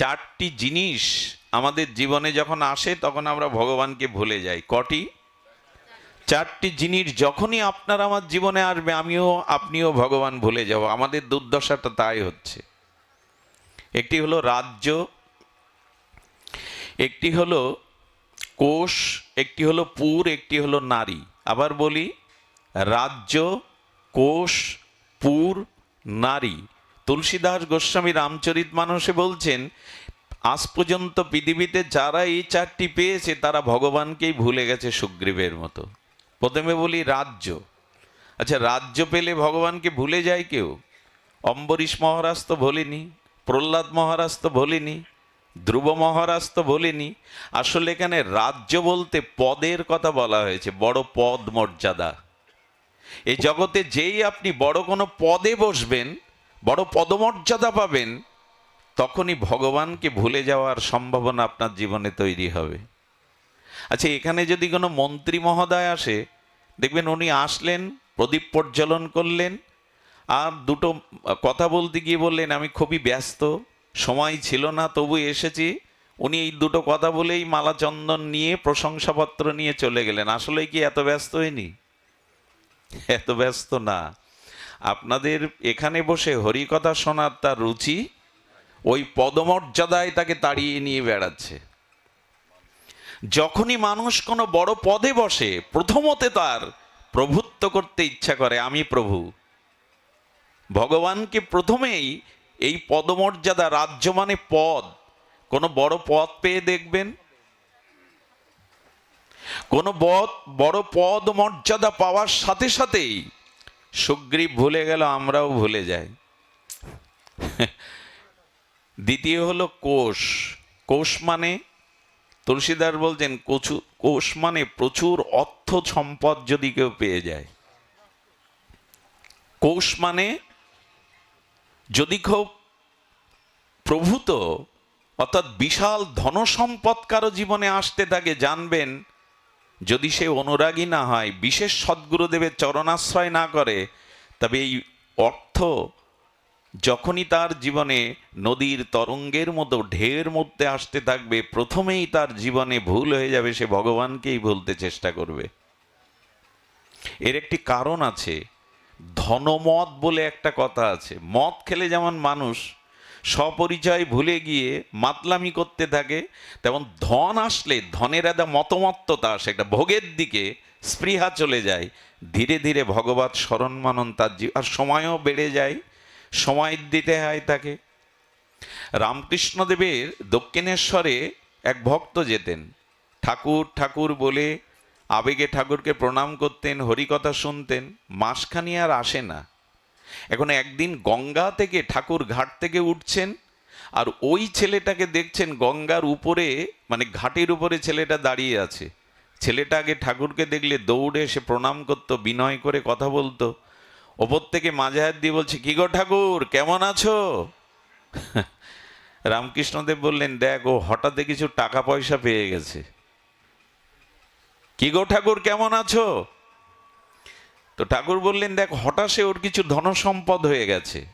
চারটি জিনিস আমাদের জীবনে যখন আসে, তখন আমরা ভগবানকে ভুলে যাই। কটি? চারটি জিনিস যখনই আপনার আমার জীবনে আসবে, আমিও, আপনিও ভগবান ভুলে যাব। আমাদের দুর্দশাটা তাই হচ্ছে। একটি হলো রাজ্য, একটি হলো কোষ, একটি হলো পুর, একটি হলো নারী। আবার বলি, রাজ্য, কোষ, পুর, নারী। তুলসীদাস গোস্বামী রামচরিত মানসে বলছেন, আজ পর্যন্ত পৃথিবীতে যারা এই চারটি পেয়েছে, তারা ভগবানকেই ভুলে গেছে সুগ্রীবের মতো। প্রথমে বলি রাজ্য। আচ্ছা রাজ্য পেলে ভগবানকে ভুলে যায় কেউ? অম্বরীশ মহারাজ তো ভোলেনি প্রহ্লাদ মহারাজ তো ভোলেনি ধ্রুব মহারাজ তো ভোলেনি আসলে এখানে রাজ্য বলতে পদের কথা বলা হয়েছে, বড় পদ মর্যাদা। এই জগতে যেই আপনি বড় কোনো পদে বসবেন বড় পদমর্যাদা পাবেন, তখনই ভগবানকে ভুলে যাওয়ার সম্ভাবনা আপনার জীবনে তৈরি হবে। আচ্ছা এখানে যদি কোনো মন্ত্রী মহোদয় আসে, দেখবেন উনি আসলেন, প্রদীপ প্রজ্বলন করলেন, আর দুটো কথা বলতে গিয়ে বললেন, আমি খুবই ব্যস্ত, সময় ছিল না, তবু এসেছি। উনি এই দুটো কথা বলেই মালা চন্দন নিয়ে প্রশংসাপত্র নিয়ে চলে গেলেন। আসলে কি এত ব্যস্ত হয়নি? এত ব্যস্ত না। আপনাদের এখানে বসে হরিকথা শোনার তার রুচি, ওই পদমর্যাদায় তাকে তাড়িয়ে নিয়ে বেড়াচ্ছে। যখনই মানুষ কোনো বড় পদে বসে, প্রথমতে তার প্রভুত্ব করতে ইচ্ছা করে, আমি প্রভু। ভগবানকে প্রথমেই এই পদমর্যাদা রাজ্য মানে পদ। কোনো বড় পদ পেয়ে দেখবেন? কোনো বড় পদ মর্যাদা পাওয়ার সাথে সাথেই সুগ্রীব ভুলে গেল, আমরাও ভুলে যাই। দ্বিতীয় হলো কোষ। কোষ মানে তুলসীদার বলছেন, কচু, কোষ মানে প্রচুর অর্থ সম্পদ যদি কেউ পেয়ে যায়। কোষ মানে যদি খুব প্রভূত, অর্থাৎ বিশাল ধনসম্পদ কারও জীবনে আসতে থাকে, জানবেন যদি সে অনুরাগী না হয়, বিশেষ সদ্গুরুদেবের চরণাশ্রয় না করে, তবে এই অর্থ যখনই তার জীবনে নদীর তরঙ্গের মতো ঢেউয়ের মধ্যে আসতে থাকবে, প্রথমেই তার জীবনে ভুল হয়ে যাবে, সে ভগবানকেই ভুলতে চেষ্টা করবে। এর একটি কারণ আছে ধনমত বলে একটা কথা আছে, মদ খেলে যেমন মানুষ স্বপরিচয় ভুলে গিয়ে মাতলামি করতে থাকে, তেমন ধন আসলে, ধনের একটা মতমত্ততা আসে, একটা ভোগের দিকে স্পৃহা চলে যায়। ধীরে ধীরে ভগবত স্মরণ মানন তার জীব আর সময়ও বেড়ে যায়, সময় দিতে হয় তাকে। রামকৃষ্ণদেবের দক্ষিণেশ্বরে এক ভক্ত যেতেন। ঠাকুর ঠাকুর বলে আবেগে ঠাকুরকে প্রণাম করতেন, হরিকথা শুনতেন, মাসখানি আর আসে না। এখন একদিন গঙ্গা থেকে ঠাকুর ঘাট থেকে উঠছেন, আর ওই ছেলেটাকে দেখছেন গঙ্গার উপরে মানে ঘাটের উপরে ছেলেটা দাঁড়িয়ে আছে। ছেলেটা আগে ঠাকুরকে দেখলে দৌড়ে এসে প্রণাম করতো, বিনয় করে কথা বলতো। ওপর থেকে মাঝে হাত দিয়ে বলছে, কি গো ঠাকুর, কেমন আছো? রামকৃষ্ণদেব বললেন, দেখ, ও হঠাৎ কিছু টাকা পয়সা পেয়ে গেছে। কি গো ঠাকুর, কেমন আছো? তো ঠাকুর বললেন, দেখ হঠাৎ ওর কিছু ধনসম্পদ হয়ে গেছে।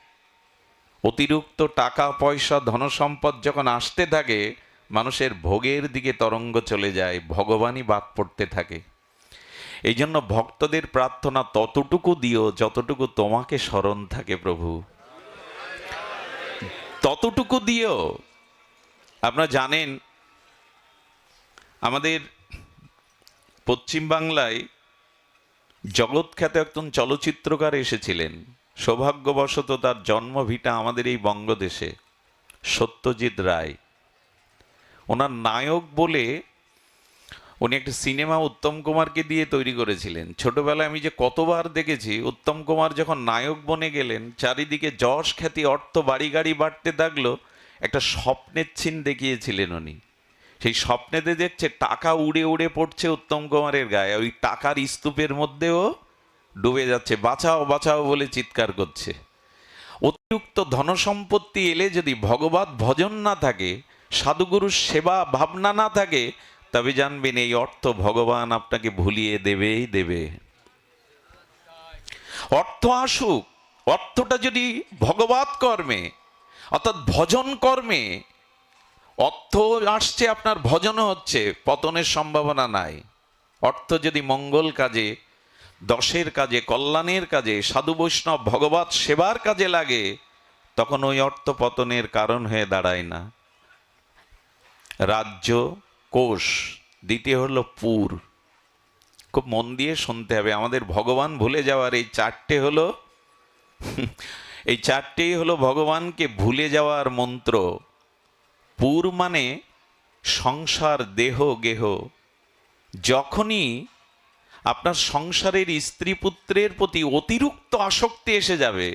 অতিরিক্ত টাকা, পয়সা, ধনসম্পদ যখন আসতে থাকে, মানুষের ভোগের দিকে তরঙ্গ চলে যায়, ভগবানই বাদ পড়তে থাকে। এই জন্য ভক্তদের প্রার্থনা ততটুকু দিও যতটুকু তোমাকে স্মরণ থাকে প্রভু। ততটুকু দিও। আপনারা জানেন, আমাদের পশ্চিমবাংলায় জগৎখ্যাত একজন চলচ্চিত্রকার এসেছিলেন। সৌভাগ্যবশত তার জন্মভিটা আমাদের এই বঙ্গদেশে, সত্যজিৎ রায়। ওনার নায়ক বলে উনি একটা সিনেমা উত্তম কুমারকে দিয়ে তৈরি করেছিলেন। ছোটবেলায় আমি যে কতবার দেখেছি, উত্তম কুমার যখন নায়ক বনে গেলেন, চারিদিকে যশ খ্যাতি, অর্থ বাড়ি গাড়ি বাড়তে থাকল, একটা স্বপ্নের ছিন দেখিয়েছিলেন উনি। সেই স্বপ্নেতে দেখছে, টাকা উড়ে উড়ে পড়ছে উত্তম কুমারের গায়ে ওই টাকার স্তূপের মধ্যেও ডুবে যাচ্ছে। বাঁচাও বাঁচাও বলে চিৎকার করছে। অতিরিক্ত ধনসম্পত্তি এলে যদি ভগবত ভজন না থাকে, সাধুগুরুর সেবা ভাবনা না থাকে, তবে জানবেন এই অর্থ ভগবান আপনাকে ভুলিয়ে দেবেই দেবে। অর্থ আসুক, অর্থটা যদি ভগবত কর্মে, অর্থাৎ ভজন কর্মে অর্থ আসছে, আপনার ভজনও হচ্ছে, পতনের সম্ভাবনা নাই। অর্থ যদি মঙ্গল কাজে, দশের কাজে, কল্যাণের কাজে, সাধু বৈষ্ণব ভগবত সেবার কাজে লাগে, তখন ওই অর্থ পতনের কারণ হয়ে দাঁড়ায় না। রাজ্য, কোষ, দ্বিতীয় হলো পুর। খুব মন দিয়ে শুনতে হবে, আমাদের ভগবান ভুলে যাওয়ার এই চারটে হলো, এই চারটেই হলো ভগবানকে ভুলে যাওয়ার মন্ত্র। পুর মানে সংসার দেহ গেহ। যখনই আপনার সংসারের স্ত্রী পুত্রের প্রতি অতিরিক্ত আসক্তি এসে যাবে,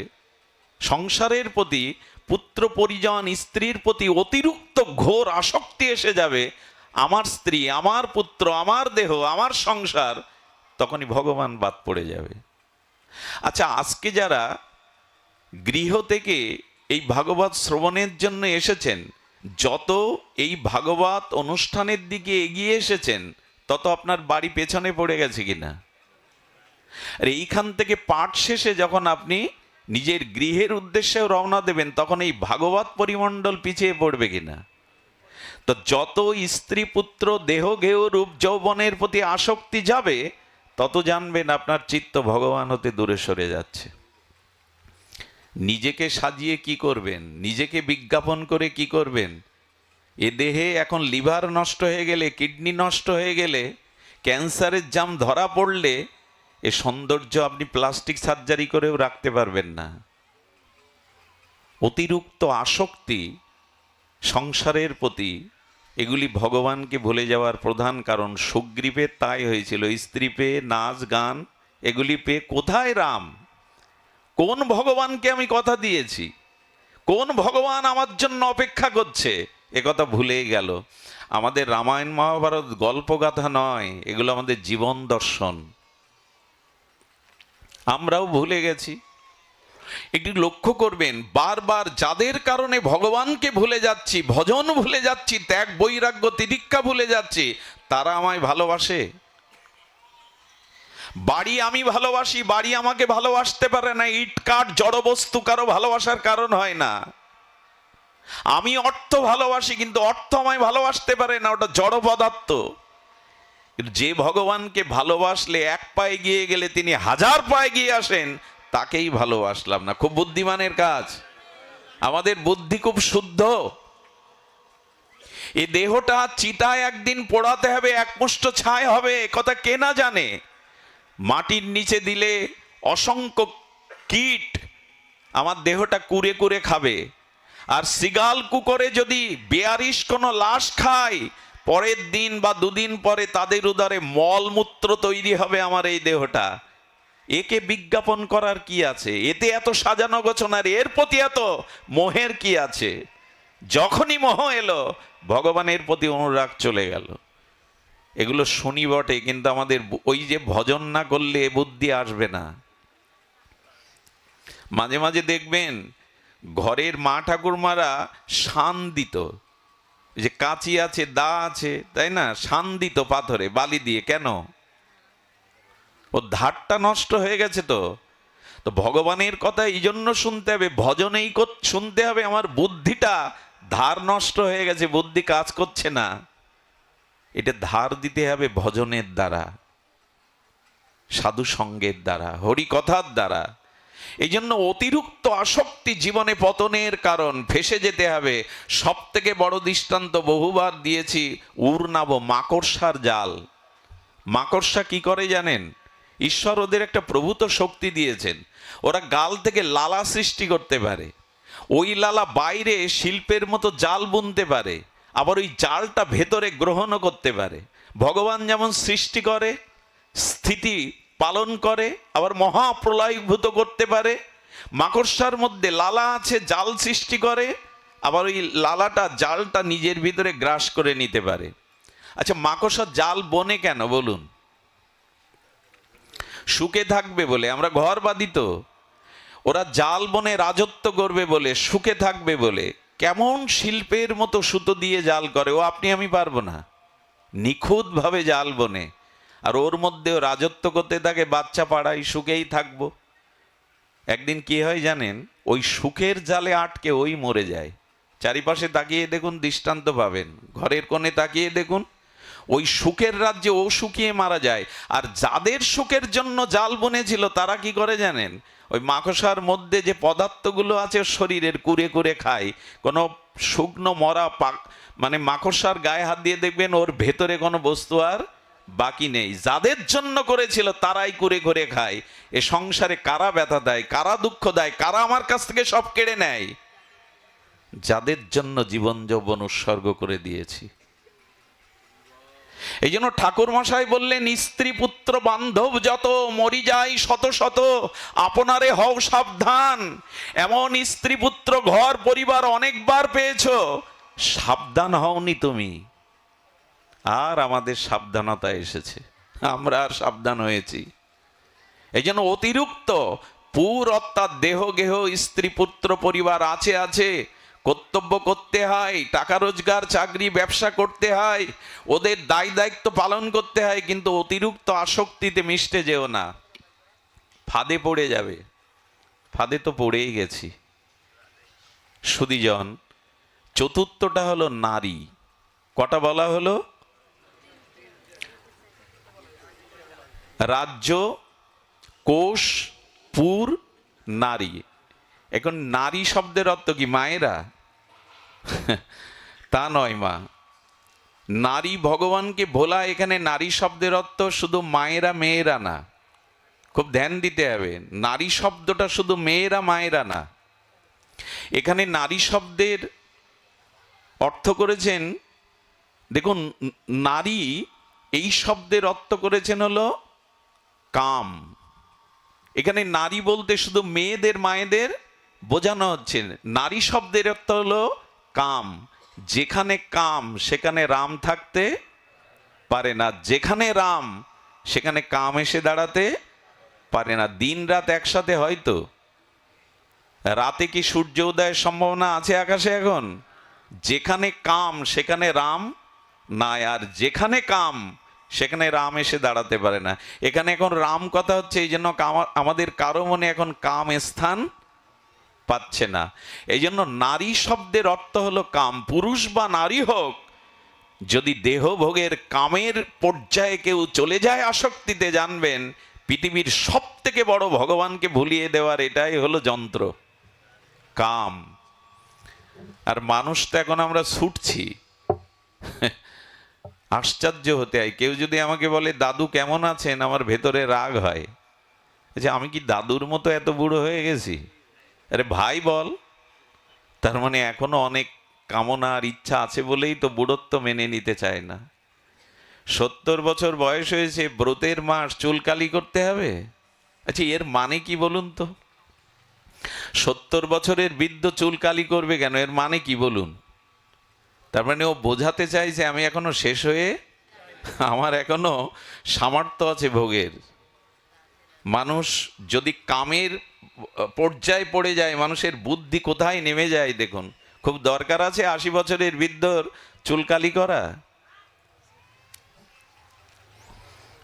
সংসারের প্রতি পুত্র পরিজন স্ত্রীর প্রতি অতিরিক্ত ঘোর আসক্তি এসে যাবে, আমার স্ত্রী, আমার পুত্র, আমার দেহ, আমার সংসার, তখনই ভগবান বাদ পড়ে যাবে। আচ্ছা আজকে যারা গৃহ থেকে এই ভাগবত শ্রবণের জন্য এসেছেন যত এই ভাগবত অনুষ্ঠানের দিকে এগিয়ে এসেছেন, তত আপনার বাড়ি পেছনে পড়ে গেছে কিনা? আর এইখান থেকে পাঠ শেষে যখন আপনি নিজের গৃহের উদ্দেশ্যেও রওনা দেবেন, তখন এই ভাগবত পরিমণ্ডল পিছিয়ে পড়বে কিনা? তো যত স্ত্রী পুত্র দেহ গেহ রূপ যৌবনের প্রতি আসক্তি যাবে, তত জানবেন আপনার চিত্ত ভগবান হতে দূরে সরে যাচ্ছে। নিজেকে সাজিয়ে কি করবেন? নিজেকে বিজ্ঞাপন করে কি করবেন? এ দেহে এখন লিভার নষ্ট হয়ে গেলে, কিডনি নষ্ট হয়ে গেলে, ক্যান্সারের জাম ধরা পড়লে, এ সৌন্দর্য আপনি প্লাস্টিক সার্জারি করেও রাখতে পারবেন না। অতিরিক্ত আসক্তি সংসারের প্রতি, এগুলি ভগবানকে ভুলে যাওয়ার প্রধান কারণ। সুগ্রীপের তাই হয়েছিল, স্ত্রী পেয়ে নাচ, গান, এগুলি পেয়ে কোথায় রাম? কোন ভগবানকে আমি কথা দিয়েছি? কোন ভগবান আমার জন্য অপেক্ষা করছে? এ কথা ভুলেই গেল। আমাদের রামায়ণ মহাভারত গল্পগাথা নয়, এগুলো আমাদের জীবন দর্শন। আমরাও ভুলে গেছি। একটি লক্ষ্য করবেন, বারবার যাদের কারণে ভগবানকে ভুলে যাচ্ছি, ভজন ভুলে যাচ্ছি, ত্যাগ, বৈরাগ্য তিরিক্ষা ভুলে যাচ্ছি, তারা আমায় ভালোবাসে। বাড়ি আমি ভালোবাসি, বাড়ি আমাকে ভালোবাসতে পারে না, ইট কাঠ জড়বস্তু কারও ভালোবাসার কারণ হয় না। আমি অর্থ ভালোবাসি, কিন্তু অর্থ আমায় ভালোবাসতে পারে না, ওটা জড় পদার্থ। যে ভগবানকে ভালোবাসলে এক পায়ে গিয়ে গেলে তিনি হাজার পায়ে গিয়ে আসেন, তাকেই ভালোবাসলাম না। খুব বুদ্ধিমানের কাজ। আমাদের বুদ্ধি খুব শুদ্ধ। এ দেহটা চিতায় একদিন পোড়াতে হবে, একমুষ্ট ছায় হবে কথা কে না জানে? মাটির নিচে দিলে অসংখ্য কীট আমার দেহটা কুরে কুরে খাবে। আর সিগাল কুকরে যদি বেয়ারিশ কোনো লাশ খায়, পরের দিন বা দুদিন পরে তাদের উদারে মলমূত্র তৈরি হবে আমার এই দেহটা। একে বিজ্ঞাপন করার কি আছে? এতে এত সাজানো গোছনার এর প্রতি এত মোহের কি আছে? যখনই মোহ এলো, ভগবানের প্রতি অনুরাগ চলে গেল। এগুলো শুনি বটে, কিন্তু আমাদের ওই যে ভজন না করলে বুদ্ধি আসবে না। মাঝে মাঝে দেখবেন ঘরের মা ঠাকুরমারা শান দিত যে কাঁচি আছে, দা আছে, তাই না? শান দিত পাথরে, বালি দিয়ে, কেন? ও ধারটা নষ্ট হয়ে গেছে তো। তো ভগবানের কথা এই জন্য শুনতে হবে, ভজনেই শুনতে হবে, আমার বুদ্ধিটা ধার নষ্ট হয়ে গেছে, বুদ্ধি কাজ করছে না। এটা ধার দিতে হবে ভজনের দ্বারা সাধু সঙ্গের দ্বারা হরি কথার দ্বারা। এই জন্য অতিরিক্ত আসক্তি জীবনে পতনের কারণ ফেসে যেতে হবে। সব থেকে বড় দৃষ্টান্ত বহুবার দিয়েছি উড়নাব মাকড়সার জাল। মাকড়সা কি করে জানেন? ঈশ্বর ওদের একটা প্রভূত শক্তি দিয়েছেন। ওরা গাল থেকে লালা সৃষ্টি করতে পারে। ওই লালা বাইরে শিল্পের মতো জাল বুনতে পারে। আবার ওই জালটা ভেতরে গ্রহণও করতে পারে। ভগবান যেমন সৃষ্টি করে, স্থিতি পালন করে, আবার মহাপ্রলয়ভূত করতে পারে। মাকড়সার মধ্যে লালা আছে, জাল সৃষ্টি করে, আবার ওই লালাটা, জালটা নিজের ভিতরে গ্রাস করে নিতে পারে। আচ্ছা মাকড়সার জাল বনে কেন বলুন? সুখে থাকবে বলে, আমরা ঘর বাঁধি তো। ওরা জাল বনে রাজত্ব করবে বলে, সুখে থাকবে বলে। কেমন শিল্পের মতো সুতো দিয়ে জাল করে, ও আপনি আমি পারব না। নিখুঁতভাবে জাল বনে, আর ওর মধ্যেও রাজত্ব করতে থাকে বাচ্চা পাড়াই সুখেই থাকব। একদিন কি হয় জানেন, ওই সুখের জালে আটকে ওই মরে যায়। চারিপাশে তাকিয়ে দেখুন, দৃষ্টান্ত পাবেন। ঘরের কোণে তাকিয়ে দেখুন, ওই সুখের রাজ্যে ও শুকিয়ে মারা যায়। আর যাদের সুখের জন্য জাল বনেছিল, তারা কি করে জানেন? ওই মাকসার মধ্যে যে পদার্থগুলো আছে শরীরের কুরে কুরে খায়, কোনো শুকনো মরা পাক মানে মাকসার গায়ে হাত দিয়ে দেখবেন ওর ভেতরে কোনো বস্তু আর বাকি নেই। যাদের জন্য করেছিল তারাই কুরে করে খায়। এ সংসারে কারা ব্যথা দেয়, কারা দুঃখ দেয়, কারা আমার কাছ থেকে সব কেড়ে নেয়? যাদের জন্য জীবন যৌবন উৎসর্গ করে দিয়েছি। এই জন্য ঠাকুর মশাই বললেন, স্ত্রী পুত্র বান্ধব যত মরি যায় শত শত, আপনারে হও সাবধান। এমন স্ত্রী পুত্র ঘর পরিবার অনেকবার পেয়েছ, সাবধান হওনি তুমি। আর আমাদের সাবধানতা এসেছে, আমরা আর সাবধান হয়েছি। এই জন্য অতিরিক্ত পুর অর্থাৎ দেহ গেহ স্ত্রী পুত্র পরিবার আছে আছে। কর্তব্য করতে হয়, টাকা রোজগার, চাকরি, ব্যবসা করতে হয়, ওদের দায় দায়িত্ব পালন করতে হয়, কিন্তু অতিরিক্ত আসক্তিতে মিশতে যেও না। ফাঁদে পড়ে যাবে। ফাঁদে তো পড়েই গেছি। সুদীজন চতুর্থটা হলো নারী। কটা বলা হলো? রাজ্য, কোষ, পুর, নারী। এখন নারী শব্দের অর্থ কি, মায়েরা? তা নয়, মা। নারী ভগবানকে ভোলা, এখানে নারী শব্দের অর্থ শুধু মায়েরা, মেয়েরা না। খুব ধ্যান দিতে হবে, নারী শব্দটা শুধু মেয়েরা, মায়েরা না। এখানে নারী শব্দের অর্থ করেছেন, দেখুন, নারী এই শব্দের অর্থ করেছেন হলো কাম। এখানে নারী বলতে শুধু মেয়েদের, মায়েদের বোঝানো হচ্ছে, নারী শব্দের অর্থ হলো কাম। যেখানে কাম, সেখানে রাম থাকতে পারে না। যেখানে রাম, সেখানে কাম এসে দাঁড়াতে পারে না। দিন রাত একসাথে হয়তো রাতে কি সূর্য উদয়ের সম্ভাবনা আছে আকাশে এখন? যেখানে কাম, সেখানে রাম নাই, আর যেখানে কাম, সেখানে রাম এসে দাঁড়াতে পারে না। এখানে এখন রাম কথা হচ্ছে, এই জন্য আমাদের কারও মনে এখন কাম স্থান পাচ্ছে না। এই জন্য নারী শব্দের অর্থ হলো কাম। পুরুষ বা নারী হোক, যদি দেহভোগের কামের পর্যায়ে কেউ চলে যায় আসক্তিতে, জানবেন পৃথিবীর সব থেকে বড় ভগবানকে ভুলিয়ে দেওয়ার এটাই হলো যন্ত্র, কাম। আর মানুষ তো এখন আমরা ছুটছি। আশ্চর্য হতে হয়। কেউ যদি আমাকে বলে, দাদু কেমন আছেন? আমার ভেতরে রাগ হয়। যে আমি কি দাদুর মতো এত বুড়ো হয়ে গেছি? আরে ভাই বল। তার মানে এখনও অনেক কামনা আর ইচ্ছা আছে বলেই তো বুড়ত্ব মেনে নিতে চায় না। সত্তর বছর বয়স হয়েছে, ব্রতের মাস চুলকালি করতে হবে? আচ্ছা এর মানে কি বলুন তো? সত্তর বছরের বৃদ্ধ চুলকালি করবে কেন? এর মানে কি বলুন? তার মানে ও বোঝাতে চাইছে আমি এখনও শেষ হয়ে, আমার এখনও সামর্থ্য আছে ভোগের। মানুষ যদি কামের পর্যায়ে পড়ে যায়, মানুষের বুদ্ধি কোথায় নেমে যায় দেখুন। খুব দরকার আছে আশি বছরের বৃদ্ধর চুলকালি করা?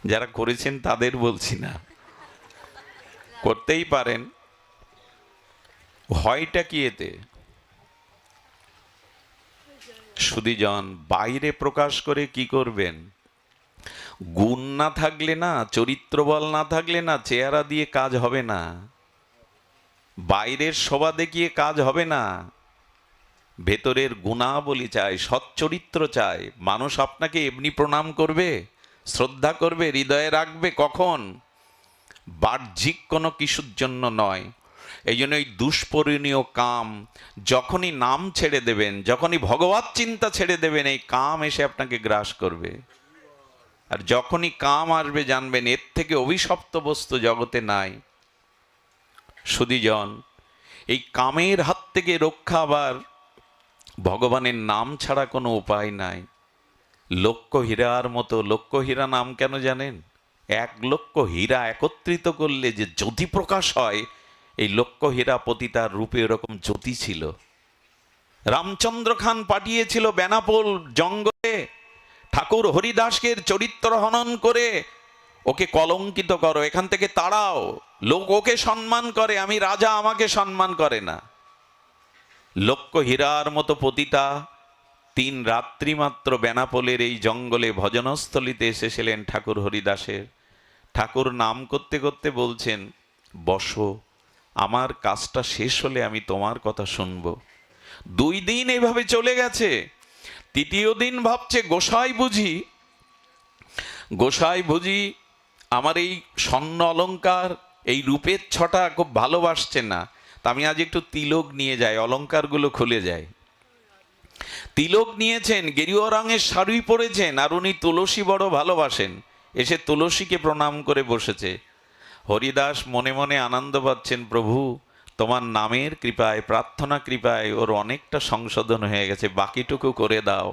যারা করেছেন তাদের বলছি না। করতেই পারেন। হয়টা কি এতে? সুদীজন, বাইরে প্রকাশ করে কি করবেন? গুণ না থাকলে না চরিত্র বল না থাকলে না, চেহারা দিয়ে কাজ হবে না। বাইরের শোভা দেখিয়ে কাজ হবে না। ভেতরের গুণাবলী চাই, সচ্চরিত্র চাই। মানুষ আপনাকে এমনি প্রণাম করবে, শ্রদ্ধা করবে, হৃদয়ে রাখবে কখন? বাহ্যিক কোনো কিছুর জন্য নয়। এই জন্য এই দুষ্পরিণীয় কাম যখনই নাম ছেড়ে দেবেন, যখনই ভগবত চিন্তা ছেড়ে দেবেন, এই কাম এসে আপনাকে গ্রাস করবে। আর যখনই কাম আসবে, জানবেন এর থেকে অভিশপ্ত বস্তু জগতে নাই। সুদীজন, এই কামের হাত থেকে রক্ষা আবার ভগবানের নাম ছাড়া কোনো উপায় নাই। লক্ষ হীরার মতো, লক্ষ হীরা নাম কেন জানেন? এক লক্ষ হীরা একত্রিত করলে যে জ্যোতি প্রকাশ হয়, এই লক্ষ হীরা পতিতার রূপে এরকম জ্যোতি ছিল। রামচন্দ্র খান পাঠিয়েছিল বেনাপোল জঙ্গলে, ঠাকুর হরিদাসের চরিত্র হনন করে ওকে কলঙ্কিত করো, এখান থেকে তাড়াও। লোক ওকে সম্মান করে, আমি রাজা, আমাকে সম্মান করে না। লক্ষ হীরার মতো পতিতা, তিন রাত্রি মাত্র বেনাপোলের এই জঙ্গলে ভজনস্থলিতে এসেছিলেন ঠাকুর হরিদাসের। ঠাকুর নাম করতে করতে বলছেন, বসো, আমার কাজটা শেষ হলে আমি তোমার কথা শুনব। দুই দিন এভাবে চলে গেছে। তৃতীয় দিন ভাবছে, গোসাই বুঝি গোসাই বুঝি আমার এই স্বর্ণ অলঙ্কার, এই রূপের ছটা খুব ভালোবাসছে না, তা আমি আজ একটু তিলক নিয়ে যাই, অলঙ্কারগুলো খুলে যায় তিলক নিয়েছেন, গেরুয়া রঙের শাড়ি পরেছেন, আর উনি তুলসী বড় ভালোবাসেন। এসে তুলসীকে প্রণাম করে বসেছে। হরিদাস মনে মনে আনন্দ পাচ্ছেন, প্রভু, তোমার নামের কৃপায়, প্রার্থনা কৃপায় ওর অনেকটা সংশোধন হয়ে গেছে, বাকিটুকু করে দাও।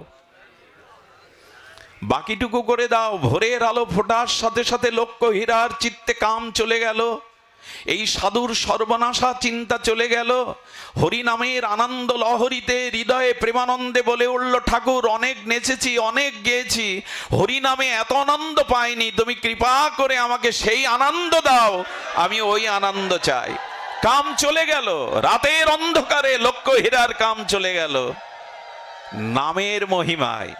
বাকিটুকু করে দাও, ভোরের আলো ফোটার সাথে সাথে লক্ষ্য হীরার চিত্তে কাম চলে গেল। এই সাধুর সর্বনাশা চিন্তা চলে গেল। হরিনামের আনন্দ লহরীতে হৃদয়ে প্রেমানন্দে বলে উঠল, ঠাকুর, অনেক নেচেছি, অনেক গেয়েছি। হরিনামে এত আনন্দ পাইনি, তুমি কৃপা করে আমাকে সেই আনন্দ দাও, আমি ওই আনন্দ চাই। কাম চলে গেল, রাতের অন্ধকারে লক্ষ্য হীরার কাম চলে গেল। নামের মহিমায়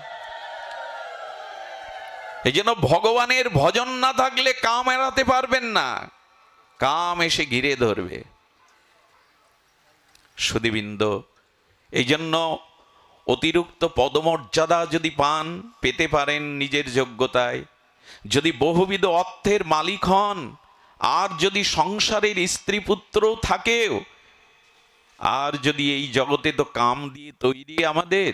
এই জন্য ভগবানের ভজন না থাকলে কাম এড়াতে পারবেন না। কাম এসে ঘিরে ধরবে। সুদীবৃন্দ এই জন্য অতিরিক্ত পদমর্যাদা যদি পান, পেতে পারেন নিজের যোগ্যতায়। যদি বহুবিধ অর্থের মালিক হন, আর যদি সংসারের স্ত্রী পুত্র থাকেও, আর যদি এই জগতে তো কাম দিয়ে তৈরি আমাদের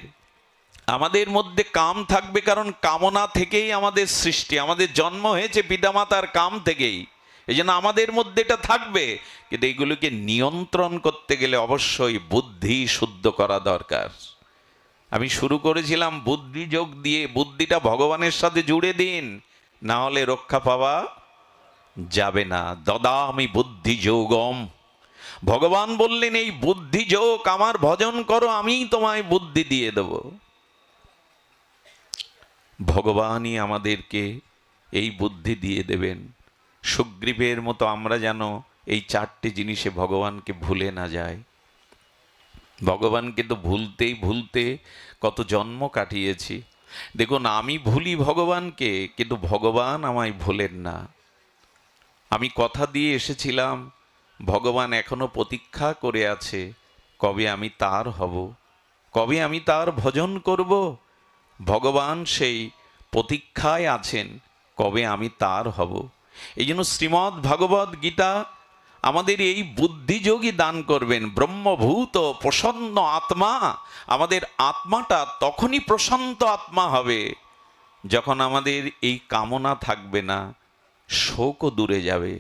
আমাদের মধ্যে কাম থাকবে কারণ কামনা থেকেই আমাদের সৃষ্টি, আমাদের জন্ম হয়েছে পিতামাতার কাম থেকেই। এই জন্য আমাদের মধ্যে এটা থাকবে। কিন্তু এইগুলোকে নিয়ন্ত্রণ করতে গেলে অবশ্যই বুদ্ধি শুদ্ধ করা দরকার। আমি শুরু করেছিলাম বুদ্ধি যোগ দিয়ে, বুদ্ধিটা ভগবানের সাথে জুড়ে দিন, না হলে রক্ষা পাওয়া যাবে না। দদা আমি বুদ্ধি যোগম। ভগবান বললেন, এই বুদ্ধি যোগ আমার ভজন করো, আমিই তোমায় বুদ্ধি দিয়ে দেবো। ভগবানই আমাদেরকে এই বুদ্ধি দিয়ে দেবেন। সুগ্রীবের মতো আমরা যেন এই চারটি জিনিসে ভগবানকে ভুলে না যায় ভগবানকে তো ভুলতেই ভুলতে কত জন্ম কাটিয়েছি। দেখুন, আমি ভুলি ভগবানকে, কিন্তু ভগবান আমায় ভুলেন না। আমি কথা দিয়ে এসেছিলাম, ভগবান এখনও প্রতীক্ষা করে আছে, কবে আমি তার হব, কবে আমি তার ভজন করব ভগবান সেই প্রতীক্ষায় আছেন কবে আমি তার হব। এই জন্য শ্রীমৎ ভাগবত গীতা আমাদের এই বুদ্ধিযোগী দান করবেন। ব্রহ্মভূত, প্রসন্ন আত্মা, আমাদের আত্মাটা তখনই প্রশান্ত আত্মা হবে যখন আমাদের এই কামনা থাকবে না, শোকও দূরে যাবে।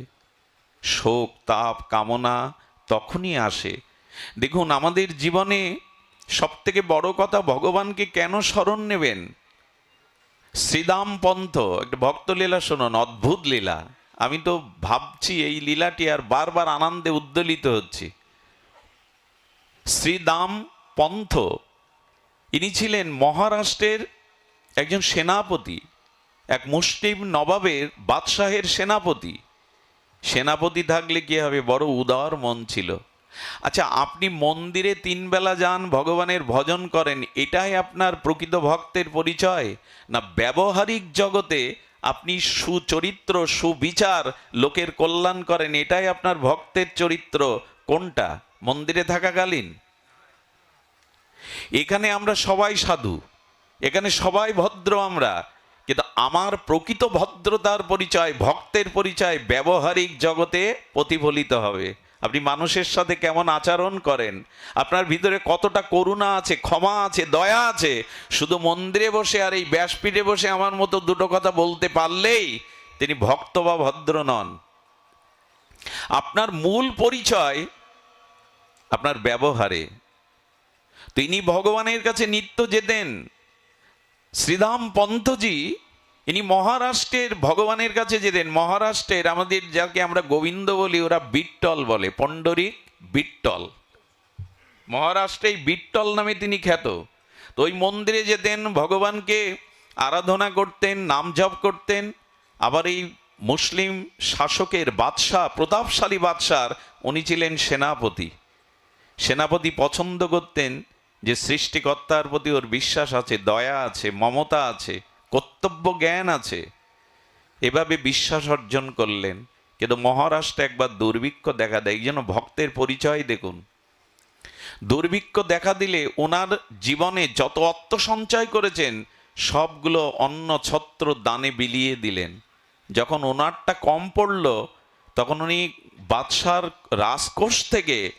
শোক, তাপ, কামনা তখনই আসে। দেখুন, আমাদের জীবনে সব থেকে বড় কথা ভগবানকে কেন স্মরণ নেবেন? শ্রীদাম পন্থ, একটা ভক্ত লীলা শুনুন, অদ্ভুত লীলা। আমি তো ভাবছি এই লীলাটি আর বারবার আনন্দে উদ্দোলিত হচ্ছি। শ্রীদাম পন্থ, ইনি ছিলেন মহারাষ্ট্রের একজন সেনাপতি, এক মুসলিম নবাবের বাদশাহের সেনাপতি। সেনাপতি থাকলে কি হবে? বড় উদার মন ছিল। আচ্ছা আপনি মন্দিরে তিন বেলা যান, ভগবানের ভজন করেন, এটাই আপনার প্রকৃত ভক্তের পরিচয়? না ব্যবহারিক জগতে আপনি সুচরিত্র, সুবিচার লোকের কল্যাণ করেন, এটাই আপনার ভক্তের চরিত্র? কোনটা? মন্দিরে থাকাকালীন? এখানে আমরা সবাই সাধু, এখানে সবাই ভদ্র আমরা, কিন্তু আমার প্রকৃত ভদ্রতার পরিচয়, ভক্তের পরিচয় ব্যবহারিক জগতে প্রতিফলিত হবে। আপনি মানুষের সাথে কেমন আচরণ করেন? আপনার ভিতরে কতটা করুণা আছে, ক্ষমা আছে, দয়া আছে? শুধু মন্দিরে বসে আর এই ব্যাসপীঠে বসে আমার মতো দুটো কথা বলতে পারলেই তিনি ভক্ত বা ভদ্র নন। আপনার মূল পরিচয় আপনার ব্যবহারে। তিনি ভগবানের কাছে নিত্য যেতেন। শ্রীধাম পন্থজি ইনি মহারাষ্ট্রের, ভগবানের কাছে যেতেন। মহারাষ্ট্রের আমাদের যাকে আমরা গোবিন্দ বলি, ওরা বিট্টল বলে পণ্ডরিক বিট্টল। মহারাষ্ট্রে বিট্টল নামে তিনি খ্যাত। তো ওই মন্দিরে যেতেন, ভগবানকে আরাধনা করতেন, নাম জপ করতেন। আবার এই মুসলিম শাসকের বাদশাহ, প্রতাপশালী বাদশার, উনি ছিলেন সেনাপতি। সেনাপতি পছন্দ করতেন যে সৃষ্টিকর্তার প্রতি ওর বিশ্বাস আছে, দয়া আছে, মমতা আছে। কর্তব্য জ্ঞান আছে। এভাবে বিশ্বাস অর্জন করলেন। কিন্তু মহারাষ্ট্রে একবার দুর্ভিক্ষ দেখা দেয়। এই জন্য ভক্তের পরিচয় দেখুন। দুর্ভিক্ষ দেখা দিলে ওনার জীবনে যত অর্থ সঞ্চয় করেছেন, সবগুলো অন্ন ছত্র দানে বিলিয়ে দিলেন। যখন ওনারটা কম পড়ল, তখন উনি বাদশার রাজকোষ থেকে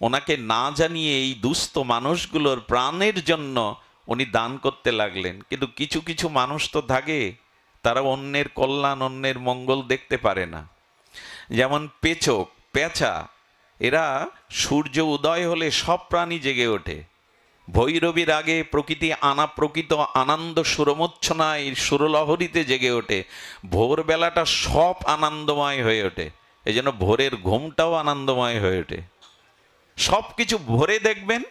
ওনাকে না জানিয়ে এই দুস্থ মানুষগুলোর প্রাণের জন্য উনি দান করতে লাগলেন। কিন্তু কিছু কিছু মানুষ তো থাকে, তারা অন্যের কল্যাণ, অন্যের মঙ্গল দেখতে পারে না। যেমন পেচক, পেঁচা, এরা সূর্য উদয় হলে সব প্রাণী জেগে ওঠে। ভৈরবীর আগে প্রকৃতি আনা প্রকৃত আনন্দ সুরমোচ্ছনায় সুরলহরীতে জেগে ওঠে। ভোরবেলাটা সব আনন্দময় হয়ে ওঠে। এই জন্য ভোরের ঘুমটাও আনন্দময় হয়ে ওঠে। সব কিছু ভোরে দেখবেন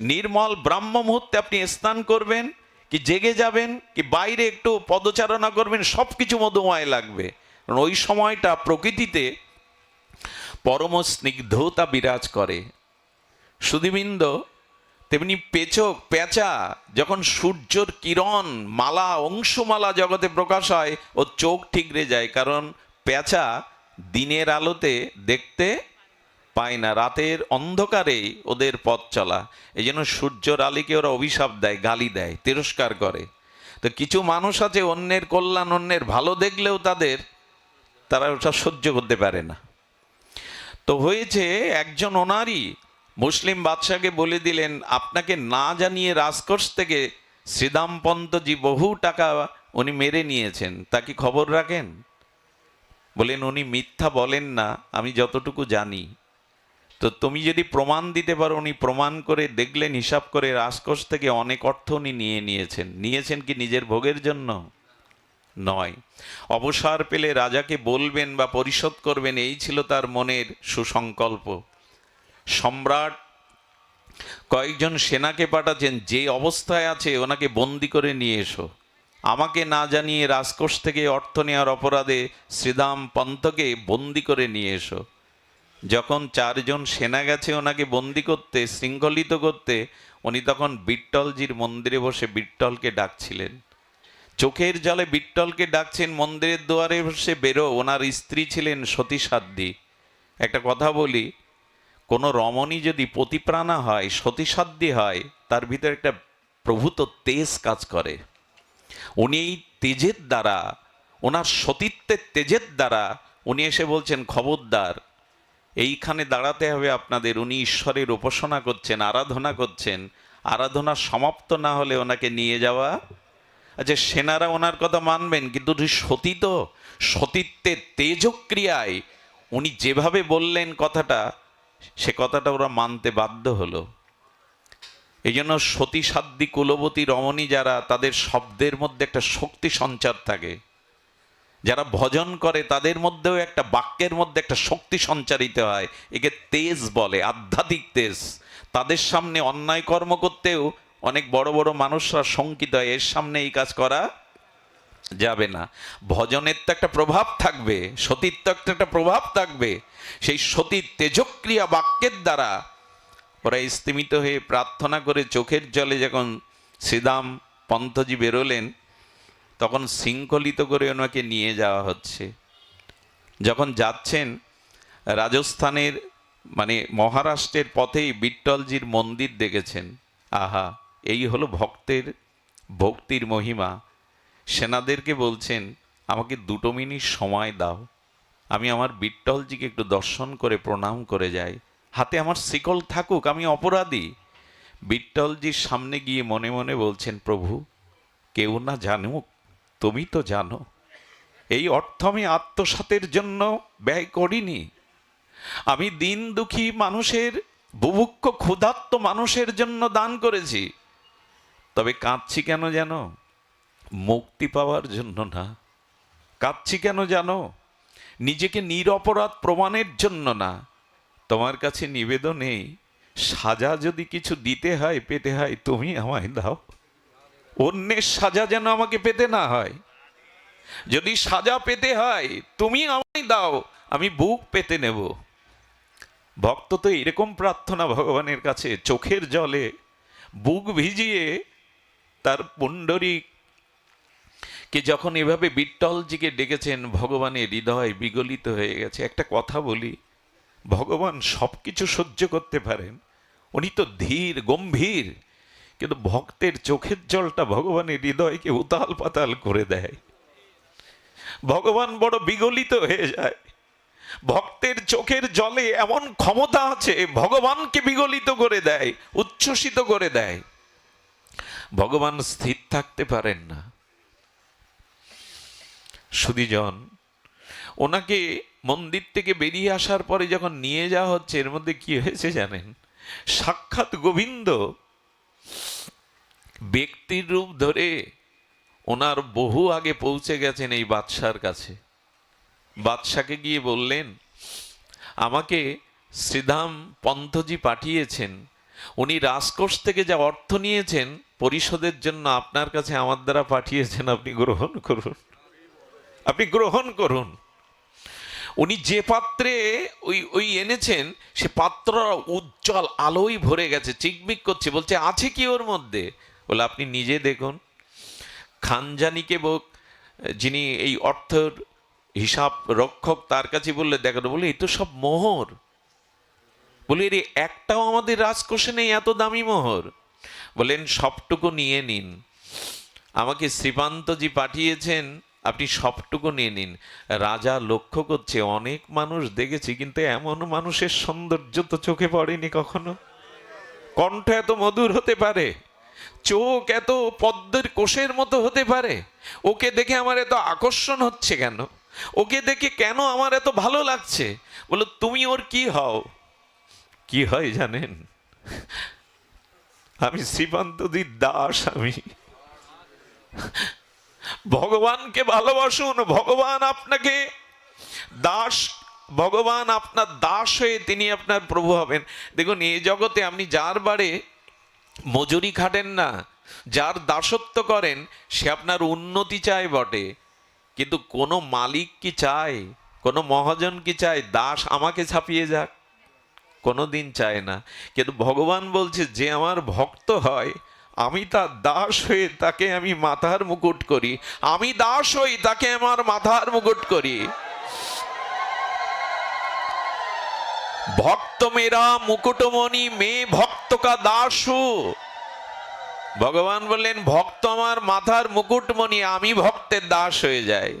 নির্মল ব্রাহ্ম মুহূর্তে আপনি স্নান করবেন, কি জেগে যাবেন, কি বাইরে একটু পদচারণা করবেন সব কিছু মধুময় লাগবে। কারণ ওই সময়টা প্রকৃতিতে পরম স্নিগ্ধতা বিরাজ করে। সুদীবৃন্দ তেমনি পেচক পেঁচা, যখন সূর্যর কিরণ, মালা, অংশমালা জগতে প্রকাশ হয় ও চোখ ঠিকরে যায়। কারণ পেঁচা দিনের আলোতে দেখতে পায় না। রাতের অন্ধকারেই ওদের পথ চলা। এই জন্য সূর্যর আলীকে ওরা অভিশাপ দেয়, গালি দেয়, তিরস্কার করে। তো কিছু মানুষ আছে, অন্যের কল্যাণ, অন্যের ভালো দেখলেও তাদের, তারা ওটা সহ্য করতে পারে না। তো হয়েছে, একজন ওনারই মুসলিম বাদশাকে বলে দিলেন, আপনাকে না জানিয়ে রাজকোষ থেকে শ্রীদাম পন্তজি বহু টাকা উনি মেরে নিয়েছেন, তা কি খবর রাখেন? বলেন, উনি মিথ্যা বলেন না, আমি যতটুকু জানি। তো তুমি যদি প্রমাণ দিতে পারো, উনি প্রমাণ করে দেখলেন, হিসাব করে রাজকোষ থেকে অনেক অর্থ উনি নিয়ে নিয়েছেন। নিয়েছেন কি নিজের ভোগের জন্য? নয়। অবসর পেলে রাজাকে বলবেন বা পরিশোধ করবেন, এই ছিল তার মনের সুসংকল্প। সম্রাট কয়েকজন সেনাকে পাঠাচ্ছেন, যে অবস্থায় আছে, ওনাকে বন্দি করে নিয়ে এসো। আমাকে না জানিয়ে রাজকোষ থেকে অর্থ নেওয়ার অপরাধে শ্রীদাম পন্থকে বন্দি করে নিয়ে এসো। যখন চারজন সেনা গেছে ওনাকে বন্দি করতে, শৃঙ্খলিত করতে, উনি তখন বিট্টলজির মন্দিরে বসে বিট্টলকে ডাকছিলেন। চোখের জলে বিট্টলকে ডাকছেন, মন্দিরের দুয়ারে বসে বেরো, ওনার স্ত্রী ছিলেন সতীসাধ্যী একটা কথা বলি, কোনো রমণী যদি পতিপ্রাণা হয় সতীসাধ্যী হয়, তার ভিতরে একটা প্রভূত তেজ কাজ করে। উনি এই তেজের দ্বারা, ওনার সতীত্বের তেজের দ্বারা, উনি এসে বলছেন, খবরদার এইখানে দাঁড়াতে হবে আপনাদের। উনি ঈশ্বরের উপাসনা করছেন, আরাধনা করছেন। আরাধনা সমাপ্ত না হলে ওনাকে নিয়ে যাওয়া। আচ্ছা সেনারা ওনার কথা মানবেন, কিন্তু উনি সতী তো। সতীত্বের তেজক্রিয়ায় উনি যেভাবে বললেন কথাটা, সে কথাটা ওরা মানতে বাধ্য হলো। এই জন্য সতী সাধ্যী কুলবতী রমণী যারা, তাদের শব্দের মধ্যে একটা শক্তি সঞ্চার থাকে। যারা ভজন করে, তাদের মধ্যেও একটা বাক্যের মধ্যে একটা শক্তি সঞ্চারিত হয়। একে তেজ বলে, আধ্যাত্মিক তেজ। তাদের সামনে অন্যায় কর্ম করতেও অনেক বড় বড় মানুষরা শঙ্কিত হয়, এর সামনে এই কাজ করা যাবে না। ভজনের তো একটা প্রভাব থাকবে সতীত্ব একটা প্রভাব থাকবে। সেই সতীর তেজক্রিয়া বাক্যের দ্বারা ওরা স্তিমিত হয়ে প্রার্থনা করে চোখের জলে যখন শ্রীদাম পন্থজি বেরোলেন তখন শৃঙ্খলিত করে ওনাকে নিয়ে যাওয়া হচ্ছে। যখন যাচ্ছেন, রাজস্থানের মানে মহারাষ্ট্রের পথেই বিট্টলজির মন্দির দেখেছেন। আহা, এই হলো ভক্তের, ভক্তির মহিমা। সেনাদেরকে বলছেন, আমাকে দুটো মিনিট সময় দাও। আমি আমার বিট্টলজিকে একটু দর্শন করে, প্রণাম করে যাই। হাতে আমার শিকল থাকুক, আমি অপরাধী। বিট্টলজির সামনে গিয়ে মনে মনে বলছেন, প্রভু, কেউ না জানুক তুমি তো জানো, এই অর্থ আমি আত্মসাতের জন্য ব্যয় করিনি। আমি দিন দুঃখী মানুষের, বুভুক্ষ ক্ষুধার্ত মানুষের জন্য দান করেছি। তবে কাঁদছি কেন জানো? মুক্তি পাওয়ার জন্য না। কাঁদছি কেন জানো? নিজেকে নিরপরাধ প্রমাণের জন্য না। তোমার কাছে নিবেদন নেই সাজা যদি কিছু দিতে হয়, পেতে হয়, তুমি আমায় দাও। অন্যের সাজা যেন আমাকে পেতে না হয়। যদি সাজা পেতে হয়, তুমি আমায় দাও, আমি বুক পেতে নেব। ভক্ত তো এরকম প্রার্থনা ভগবানের কাছে, চোখের জলে বুক ভিজিয়ে তার পুণ্ডরিক কে যখন এভাবে বিট্টলজিকে ডেকেছেন, ভগবানের হৃদয় বিগলিত হয়ে গেছে। একটা কথা বলি, ভগবান সব কিছু সহ্য করতে পারেন, উনি তো ধীর, গম্ভীর। কিন্তু ভক্তের চোখের জলটা ভগবানের হৃদয়কে উতাল পাতাল করে দেয়। ভগবান বড় বিগলিত হয়ে যায়। ভক্তের চোখের জলে এমন ক্ষমতা আছে, ভগবানকে বিগলিত করে দেয়, উচ্ছ্বসিত করে দেয়। ভগবান স্থির থাকতে পারেন না। সুদীজন ওনাকে মন্দির থেকে বেরিয়ে আসার পরে যখন নিয়ে যাওয়া হচ্ছে, এর মধ্যে কি হয়েছে জানেন? সাক্ষাৎ গোবিন্দ ব্যক্তির রূপ ধরে ওনার বহু আগে পৌঁছে গেছেন এই বাদশার কাছে। বাদশাকে গিয়ে বললেন, আমাকে শ্রীধাম পন্থজি পাঠিয়েছেন। উনি রাজকোষ থেকে যা অর্থ নিয়েছেন, পরিশোধের জন্য আপনার কাছে আমার দ্বারা পাঠিয়েছেন, আপনি গ্রহণ করুন। আপনি গ্রহণ করুন। উনি যে পাত্রে ওই ওই এনেছেন, সে পাত্র উজ্জ্বল আলোয় ভরে গেছে, চিকমিক করছে, বলছে, আছে কি ওর মধ্যে? বলে, আপনি নিজে দেখুন। খানজানিকে বোক, যিনি এই অর্থের হিসাব রক্ষক, তার কাছে বললে দেখানো বলে, এই তো সব মোহর। বলি রে একটাও আমাদের রাজকোষে নেই, এত দামি মোহর। বলেন, সবটুকু নিয়ে নিন। আমাকে শ্রীপান্তজি পাঠিয়েছেন আপনি সবটুকু নিয়ে নিন। রাজা লক্ষ্য করছে, অনেক মানুষ দেখেছি, কিন্তু এমন মানুষের সৌন্দর্য তো চোখে পড়েনি কখনো। কণ্ঠ এত মধুর হতে পারে, চোখ এত পদ্মের কোষের মতো হতে পারে। ওকে দেখে আমার এত আকর্ষণ হচ্ছে কেন? ওকে দেখে কেন আমার এত ভালো লাগছে? বলো, তুমি ওর কি হও? কি হয় জানেন? আমি শ্রীপান্তদির দাস আমি। ভগবানকে ভালোবাসুন, ভগবান আপনাকে দাস, ভগবান আপনার দাস হয়ে তিনি আপনার প্রভু হবেন। দেখুন, এই জগতে আপনি যার বাড়ে মজুরি খাটেন না, যার দাসত্ব করেন, সে আপনার উন্নতি চায় বটে। কিন্তু কোনো মালিক কি চায়, কোনো মহাজন কি চায়, দাস আমাকে ছাপিয়ে যাক? কোনো দিন চায় না। কিন্তু ভগবান বলছে, যে আমার ভক্ত হয় আমি তার দাস হয়ে তাকে আমি মাথার মুকুট করি। আমি দাস হই তাকে আমার মাথার মুকুট করি। ভক্ত মেরা মুকুটমণি মে ভক্ত কা দাসু। ভগবান বললেন, ভক্ত আমার মাথার মুকুটমণি, আমি ভক্তের দাস হয়ে যায়